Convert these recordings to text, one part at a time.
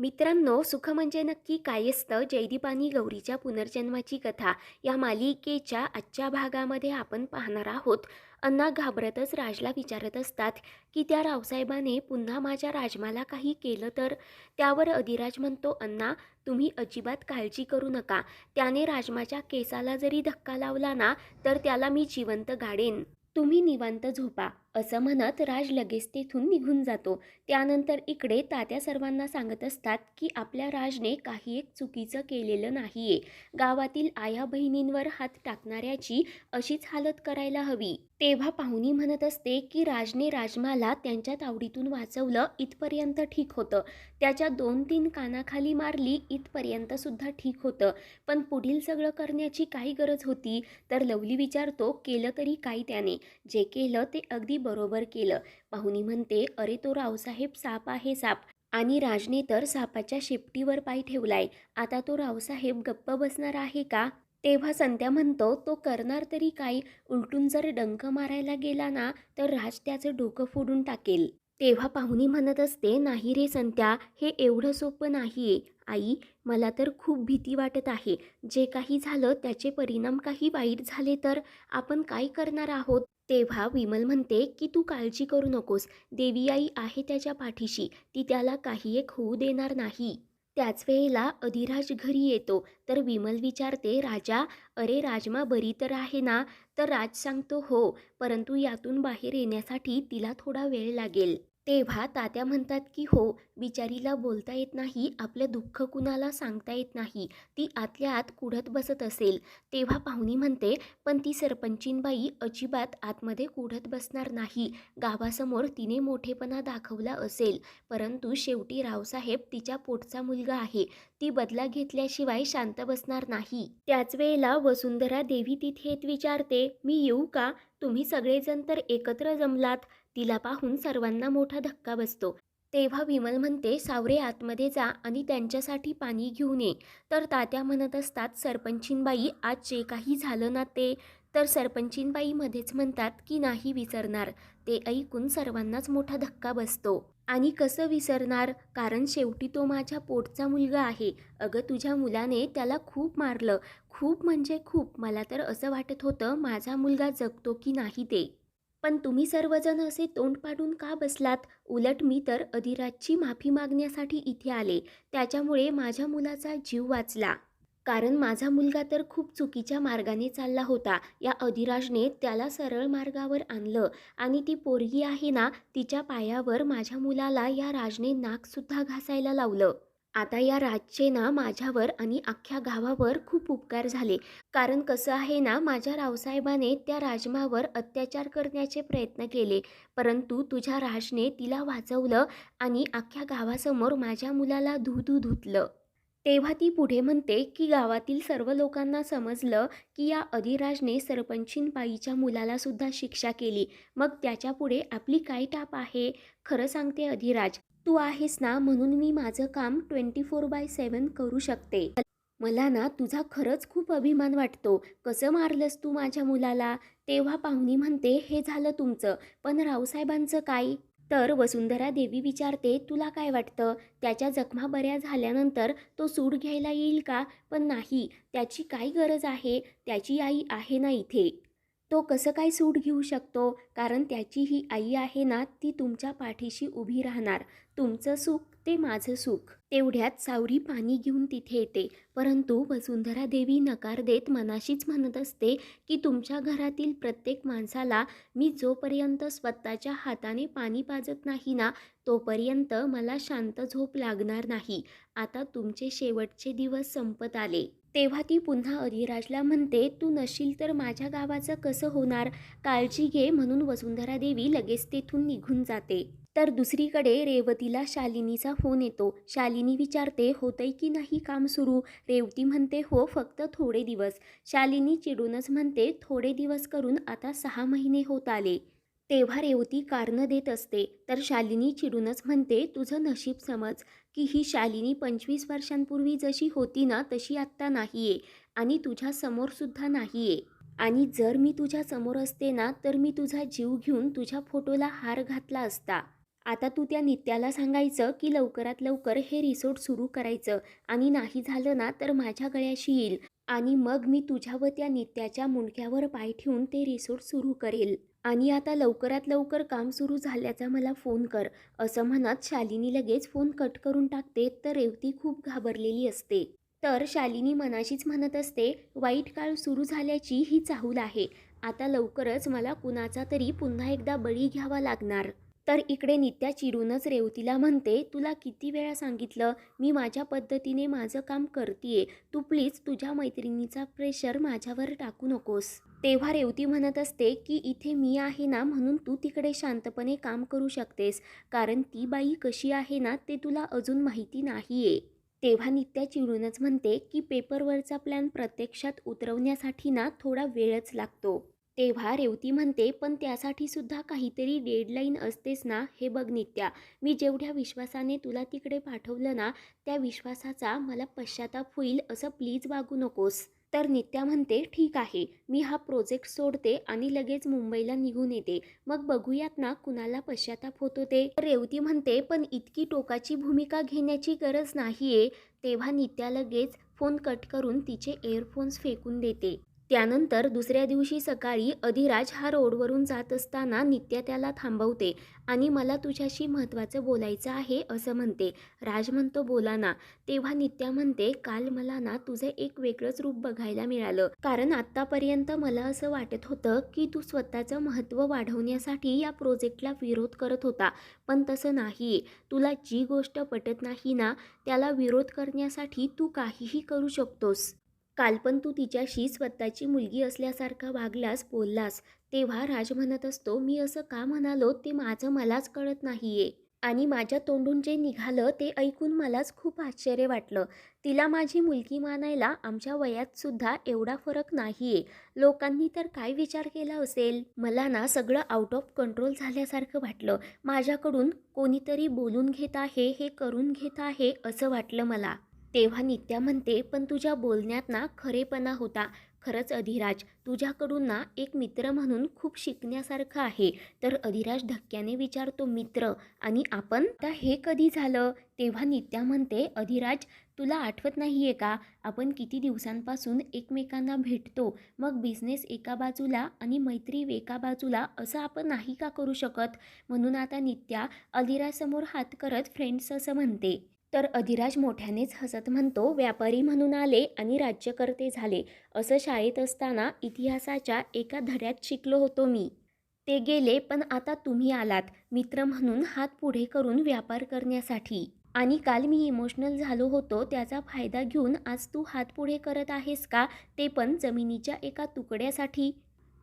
मित्रांनो सुख म्हणजे नक्की काय असतं? जयदीप आणि गौरीच्या पुनर्जन्माची कथा या मालिकेच्या आजच्या भागामध्ये आपण पाहणार आहोत. अण्णा घाबरतच राजला विचारत असतात की त्या रावसाहेबाने पुन्हा माझ्या राजमाला काही केलं तर? त्यावर अधिराज म्हणतो अण्णा तुम्ही अजिबात काळजी करू नका. त्याने राजमाच्या केसाला जरी धक्का लावला ना तर त्याला मी जिवंत गाडेन. तुम्ही निवांत झोपा. असं म्हणत राज लगेच तेथून निघून जातो. त्यानंतर इकडे तात्या सर्वांना सांगत असतात की आपल्या राजने काही एक चुकीचं केलेलं नाहीये. गावातील आया बहिणींवर हात टाकणाऱ्याची अशीच हालत करायला हवी. तेव्हा पाहुणी म्हणत असते की राजने राजमाला त्यांच्या तावडीतून वाचवलं इथपर्यंत ठीक होतं. त्याच्या दोन तीन कानाखाली मारली इथपर्यंत सुद्धा ठीक होतं. पण पुढील सगळं करण्याची काही गरज होती तर लवली विचारतो केलं तरी काय त्याने? जे केलं ते अगदी बरोबर केलं. पाहुणी म्हणते अरे तो रावसाहेब साप आहे साप. आणि राजने तर सापाच्या शेपटीवर पाय ठेवलाय. आता तो रावसाहेब गप्प बसणार आहे का? तेव्हा संध्या म्हणतो तो करणार तरी काय? उलटून जर डंक मारायला गेला ना तर राज त्याचं डोकं फोडून टाकेल. तेव्हा पाहुणी म्हणत असते नाही रे संत्या हे एवढं सोपं नाही आई मला तर खूप भीती वाटत आहे. जे काही झालं त्याचे परिणाम काही वाईट झाले तर आपण काय करणार आहोत? तेव्हा विमल म्हणते की तू काळजी करू नकोस. देवी आई आहे त्याच्या पाठीशी. ती त्याला काही एक होऊ देणार नाही. त्याच वेळेला अधिराज घरी येतो. तर विमल विचारते राजा अरे राजमा बरी तर आहे ना? तर राज सांगतो हो. परंतु यातून बाहेर येण्यासाठी तिला थोडा वेळ लागेल. तेव्हा तात्या म्हणतात की हो बिचारीला बोलता येत नाही आपलं दुःख कुणाला सांगता येत नाही ती आतल्या आत कुढत बसत असेल. तेव्हा पाहुणी म्हणते पण ती सरपंचीनबाई अजिबात आतमध्ये कुढत बसणार नाही गावासमोर तिने मोठेपणा दाखवला असेल परंतु शेवटी रावसाहेब तिच्या पोटचा मुलगा आहे ती बदला घेतल्याशिवाय शांत बसणार नाही. त्याच वेळेला वसुंधरा देवी तिथे येत विचारते मी येऊ का? तुम्ही सगळेजण तर एकत्र जमलात तिला पाहून सर्वांना मोठा धक्का बसतो. तेव्हा विमल म्हणते सावरे आतमध्ये जा आणि त्यांच्यासाठी पाणी घेऊन ये. तर तात्या म्हणत असतात सरपंचीनबाई आज जे काही झालं ना ते. तर सरपंचीनबाई मध्येच म्हणतात की नाही विसरणार. ते ऐकून सर्वांनाच मोठा धक्का बसतो. आणि कसं विसरणार? कारण शेवटी तो माझ्या पोटचा मुलगा आहे. अगं तुझ्या मुलाने त्याला खूप मारलं. खूप म्हणजे खूप. मला तर असं वाटत होतं माझा मुलगा जगतो की नाही ते. पण तुम्ही सर्वजण असे तोंड पाडून का बसलात? उलट मी तर अधिराजची माफी मागण्यासाठी इथे आले. त्याच्यामुळे माझ्या मुलाचा जीव वाचला. कारण माझा मुलगा तर खूप चुकीच्या मार्गाने चालला होता. या अधिराजने त्याला सरळ मार्गावर आणलं. आणि ती पोरगी आहे ना तिच्या पायावर माझ्या मुलाला या राजने नाकसुद्धा घासायला लावलं. आता या राजचे ना माझ्यावर आणि अख्ख्या गावावर खूप उपकार झाले. कारण कसं आहे ना माझ्या रावसाहेबाने त्या राजमावर अत्याचार करण्याचे प्रयत्न केले. परंतु तुझ्या राजने तिला वाचवलं आणि अख्ख्या गावासमोर माझ्या मुलाला धू धू धुतलं. तेव्हा ती पुढे म्हणते की गावातील सर्व लोकांना समजलं की या अधिराजने सरपंचीनबाईच्या मुलाला सुद्धा शिक्षा केली. मग त्याच्यापुढे आपली काय टाप आहे? खरं सांगते अधिराज तू आहेस ना म्हणून मी माझं काम ट्वेंटी फोर बाय सेवन करू शकते. मला ना तुझा खरंच खूप अभिमान वाटतो. कसं मारलंस तू माझ्या मुलाला? तेव्हा पाहुणी म्हणते हे झालं तुमचं. पण रावसाहेबांचं काय? तर वसुंधरा देवी विचारते तुला काय वाटतं? त्याच्या जखमा बऱ्या झाल्यानंतर तो सूड घ्यायला येईल का? पण नाही. त्याची काय गरज आहे. त्याची आई आहे ना इथे. तो कसं काय सूट घेऊ शकतो? कारण त्याची ही आई आहे ना ती तुमच्या पाठीशी उभी राहणार. तुमचं सुख ते माझं सुख. तेवढ्यात सावरी पाणी घेऊन तिथे येते. परंतु वसुंधरा देवी नकार देत मनाशीच म्हणत असते की तुमच्या घरातील प्रत्येक माणसाला मी जोपर्यंत स्वतःच्या हाताने पाणी पाजत नाही ना तोपर्यंत मला शांत झोप लागणार नाही. आता तुमचे शेवटचे दिवस संपत आले. तेव्हा ती पुन्हा अधिराजला म्हणते तू नशील तर माझ्या गावाचं कसं होणार? काळजी घे म्हणून वसुंधरा देवी लगेच तेथून निघून जाते. तर दुसरीकडे रेवतीला शालिनीचा फोन येतो. शालिनी विचारते होतंय की नाही काम सुरू? रेवती म्हणते हो फक्त थोडे दिवस. शालिनी चिडूनच म्हणते थोडे दिवस करून आता सहा महिने होत आले. तेव्हा रेवती कारणं देत असते. तर शालिनी चिडूनच म्हणते तुझं नशीब समज की ही शालिनी पंचवीस वर्षांपूर्वी जशी होती ना तशी आत्ता नाही आहे आणि तुझ्या समोरसुद्धा नाही आहे आणि जर मी तुझ्या समोर असते ना तर मी तुझा जीव घेऊन तुझ्या फोटोला हार घातला असता. आता तू त्या नित्याला सांगायचं की लवकरात लवकर हे रिसोर्ट सुरू करायचं आणि नाही झालं ना तर माझ्या गळ्याशी येईल. आणि मग मी तुझ्या व त्या नित्याच्या मुंडक्यावर पाय ठेवून ते रिसोर्ट सुरू करेल. आणि आता लवकरात लवकर काम सुरू झाल्याचा मला फोन कर. असं म्हणत शालिनी लगेच फोन कट करून टाकते तर रेवती खूप घाबरलेली असते. तर शालिनी मनाशीच म्हणत असते वाईट काळ सुरू झाल्याची ही चाहूल आहे. आता लवकरच मला कुणाचा तरी पुन्हा एकदा बळी घ्यावा लागणार. तर इकडे नित्या चिरूनच रेवतीला म्हणते तुला किती वेळा सांगितलं मी माझ्या पद्धतीने माझं काम करतीये. तू प्लीज तुझ्या मैत्रिणीचा प्रेशर माझ्यावर टाकू नकोस. तेव्हा रेवती म्हणत असते की इथे मी आहे ना म्हणून तू तिकडे शांतपणे काम करू शकतेस कारण ती बाई कशी आहे ना ते तुला अजून माहिती नाही आहे तेव्हा नित्या चिडूनच म्हणते की पेपरवरचा प्लॅन प्रत्यक्षात उतरवण्यासाठी ना थोडा वेळच लागतो. तेव्हा रेवती म्हणते पण त्यासाठी सुद्धा काहीतरी डेडलाईन असतेच ना हे बघ नित्या मी जेवढ्या विश्वासाने तुला तिकडे पाठवलं ना त्या विश्वासाचा मला पश्चाताप होईल असं प्लीज वागू नकोस. तर नित्या म्हणते ठीक आहे मी हा प्रोजेक्ट सोडते आणि लगेच मुंबईला निघून येते. मग बघूयात ना कुणाला पश्चाताप होतो ते. तर रेवती म्हणते पण इतकी टोकाची भूमिका घेण्याची गरज नाहीये. तेव्हा नित्या लगेच फोन कट करून तिचे एअरफोन्स फेकून देते. त्यानंतर दुसऱ्या दिवशी सकाळी अधिराज हा रोडवरून जात असताना नित्या त्याला थांबवते आणि मला तुझ्याशी महत्त्वाचं बोलायचं आहे असं म्हणते. राज म्हणतो बोला ना. तेव्हा नित्या म्हणते काल मला ना तुझं एक वेगळंच रूप बघायला मिळालं. कारण आत्तापर्यंत मला असं वाटत होतं की तू स्वतःचं महत्त्व वाढवण्यासाठी या प्रोजेक्टला विरोध करत होता. पण तसं नाही. तुला जी गोष्ट पटत नाही ना त्याला विरोध करण्यासाठी तू काहीही करू शकतोस. काल पण तू तिच्याशी स्वतःची मुलगी असल्यासारखा वागलास बोललास. तेव्हा राज म्हणत असतो मी असं का म्हणालो? ते माझं मलाच कळत नाहीये. आणि माझ्या तोंडून जे निघालं ते ऐकून मलाच खूप आश्चर्य वाटलं. तिला माझी मुलगी मानायला आमच्या वयात सुद्धा एवढा फरक नाहीये. लोकांनी तर काय विचार केला असेल? मला ना सगळं आउट ऑफ कंट्रोल झाल्यासारखं वाटलं. माझ्याकडून कोणीतरी बोलून घेत आहे हे करून घेत आहे असं वाटलं मला. तेव्हा नित्या म्हणते पण तुझ्या बोलण्यात ना खरेपणा होता. खरंच अधिराज तुझ्याकडून ना एक मित्र म्हणून खूप शिकण्यासारखं आहे. तर अधिराज धक्क्याने विचारतो मित्र आणि आपण? आता हे कधी झालं? तेव्हा नित्या म्हणते अधिराज तुला आठवत नाही आहे का? आपण किती दिवसांपासून एकमेकांना भेटतो. मग बिझनेस एका बाजूला आणि मैत्री एका बाजूला असं आपण नाही का करू शकत? म्हणून आता नित्या अधिराजसमोर हात करत फ्रेंड्स असं म्हणते. तर अधिराज मोठ्यानेच हसत म्हणतो व्यापारी म्हणून आले आणि राज्यकर्ते झाले. असं शाळेत असताना इतिहासाच्या एका धड्यात शिकलो होतो मी. ते गेले पण आता तुम्ही आलात. मित्र म्हणून हात पुढे करून व्यापार करण्यासाठी. आणि काल मी इमोशनल झालो होतो त्याचा फायदा घेऊन आज तू हात पुढे करत आहेस का? ते पण जमिनीच्या एका तुकड्यासाठी.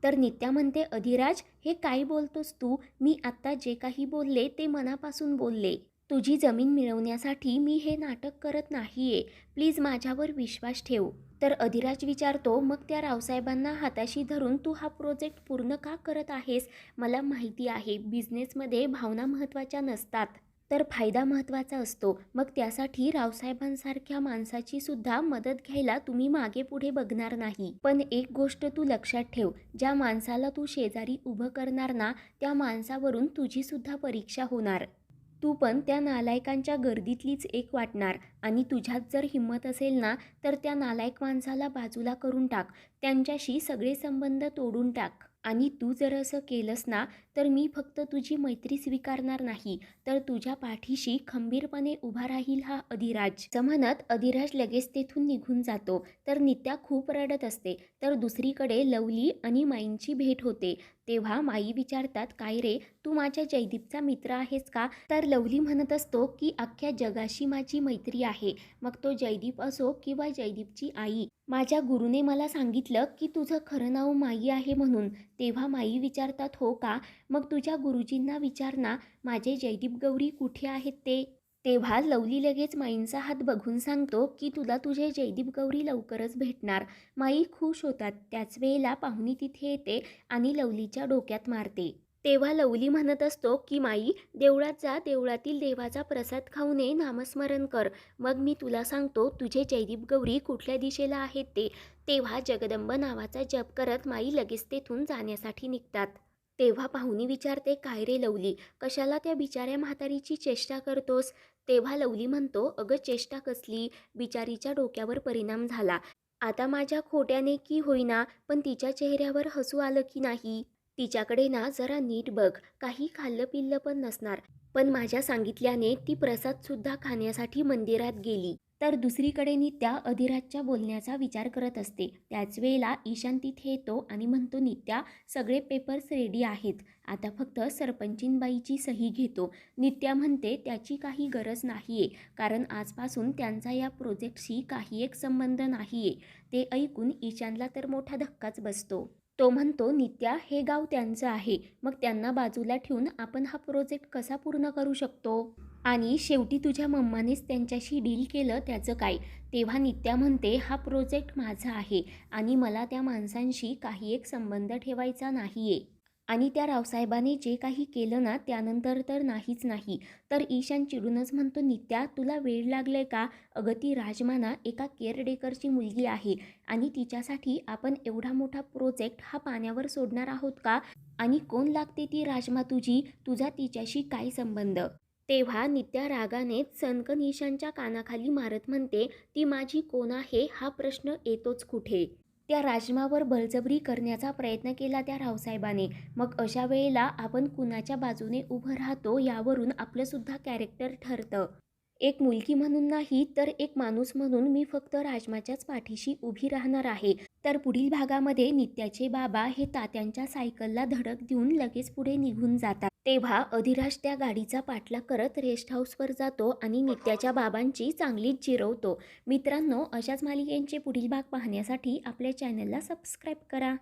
तर नित्या म्हणते अधिराज हे काय बोलतोस तू? मी आत्ता जे काही बोलले ते मनापासून बोलले. तुझी जमीन मिळवण्यासाठी मी हे नाटक करत नाहीये. प्लीज माझ्यावर विश्वास ठेव. तर अधिराज विचारतो मग त्या रावसाहेबांना हाताशी धरून तू हा प्रोजेक्ट पूर्ण का करत आहेस? मला माहिती आहे बिझनेसमध्ये भावना महत्त्वाच्या नसतात. तर फायदा महत्त्वाचा असतो. मग त्यासाठी रावसाहेबांसारख्या माणसाची सुद्धा मदत घ्यायला तुम्ही मागे पुढे बघणार नाही. पण एक गोष्ट तू लक्षात ठेव. ज्या माणसाला तू शेजारी उभं करणार ना त्या माणसावरून तुझीसुद्धा परीक्षा होणार. तू पण त्या नालायकांच्या गर्दीतलीच एक वाटणार आणि तुझ्यात जर हिंमत असेल ना तर त्या नालायक माणसाला बाजूला करून टाक. त्यांच्याशी सगळे संबंध तोडून टाक. आणि तू जर असं केलंस ना तर मी फक्त तुझी मैत्री स्वीकारणार नाही तर तुझ्या पाठीशी खंबीरपणे उभा राहील हा अधिराज. असं म्हणत अधिराज लगेच तेथून निघून जातो. तर नित्या खूप रडत असते. तर दुसरीकडे लवली आणि माईंची भेट होते. तेव्हा माई विचारतात काय रे तू माझ्या जयदीपचा मित्र आहेस का? तर लवली म्हणत असतो की अख्ख्या जगाशी माझी मैत्री आहे. मग तो जयदीप असो किंवा जयदीपची आई. माझ्या गुरुने मला सांगितलं की तुझं खरं नाव माई आहे म्हणून. तेव्हा माई विचारतात हो का? मग तुझ्या गुरुजींना विचार ना. माझे जयदीप गौरी कुठे आहेत ते? तेव्हा लवली लगेच माईंचा हात बघून सांगतो की तुला तुझे जयदीप गौरी लवकरच भेटणार. माई खुश होतात. त्याच वेळेला पाहुणी तिथे येते आणि लवलीच्या डोक्यात मारते. तेव्हा लवली म्हणत असतो की माई देवळात जा. देवळातील देवाचा प्रसाद खाऊ नये नामस्मरण कर. मग मी तुला सांगतो तुझे जयदीप गौरी कुठल्या दिशेला आहेत ते. तेव्हा जगदंब नावाचा जप करत माई लगेच तेथून जाण्यासाठी निघतात. तेव्हा पाहुणी विचारते काय रे लवली कशाला त्या बिचाऱ्या म्हातारीची चेष्टा करतोस? तेव्हा लवली म्हणतो अगं चेष्टा कसली? बिचारीच्या डोक्यावर परिणाम झाला. आता माझ्या खोट्याने की होईना पण तिच्या चेहऱ्यावर हसू आलं की नाही? तिच्याकडे ना जरा नीट बघ काही खाल्लं पिल्लं पण नसणार. पण माझ्या सांगितल्याने ती प्रसादसुद्धा खाण्यासाठी मंदिरात गेली. तर दुसरीकडे नित्या अधिराजच्या बोलण्याचा विचार करत असते. त्याच वेळेला ईशान तिथे येतो आणि म्हणतो नित्या सगळे पेपर्स रेडी आहेत. आता फक्त सरपंचीनबाईची सही घेतो. नित्या म्हणते त्याची काही गरज नाही आहे कारण आजपासून त्यांचा या प्रोजेक्टशी काही एक संबंध नाही आहे ते ऐकून ईशानला तर मोठा धक्काच बसतो. तो म्हणतो नित्या हे गाव त्यांचं आहे. मग त्यांना बाजूला ठेवून आपण हा प्रोजेक्ट कसा पूर्ण करू शकतो? आणि शेवटी तुझ्या मम्मानेच त्यांच्याशी डील केलं त्याचं काय? तेव्हा नित्या म्हणते हा प्रोजेक्ट माझा आहे आणि मला त्या माणसांशी काही एक संबंध ठेवायचा नाही आहे आणि त्या रावसाहेबाने जे काही केलं ना त्यानंतर तर नाहीच नाही. तर ईशान चिडूनच म्हणतो नित्या तुला वेळ लागलाय का? अगं ती राजमाना एका केअरटेकरची मुलगी आहे आणि तिच्यासाठी आपण एवढा मोठा प्रोजेक्ट हा पाण्यावर सोडणार आहोत का? आणि कोण लागते ती राजमा तुझी? तुझा तिच्याशी काय संबंध? तेव्हा नित्या रागाने सनकनिशांच्या कानाखाली मारत म्हणते ती माझी कोण आहे? हा प्रश्न येतोच कुठे त्या राजमावर बळजबरी करण्याचा प्रयत्न केला त्या रावसाहेबाने. मग अशा वेळेला आपण कुणाच्या बाजूने उभं राहतो यावरून आपलंसुद्धा कॅरेक्टर ठरतं. एक मुलगी म्हणून नाही तर एक माणूस म्हणून मी फक्त राजमाच्याच पाठीशी उभी राहणार आहे. तर पुढील भागामध्ये नित्याचे बाबा हे तात्यांच्या सायकलला धडक देऊन लगेच पुढे निघून जातात. तेव्हा अधिराज त्या गाडीचा पाठलाग करत रेस्ट हाऊसवर जातो आणि नित्याच्या बाबांची चांगलीच जिरवतो मित्रांनो अशाच मालिकेंचे पुढील भाग पाहण्यासाठी आपल्या चॅनलला सबस्क्राईब करा.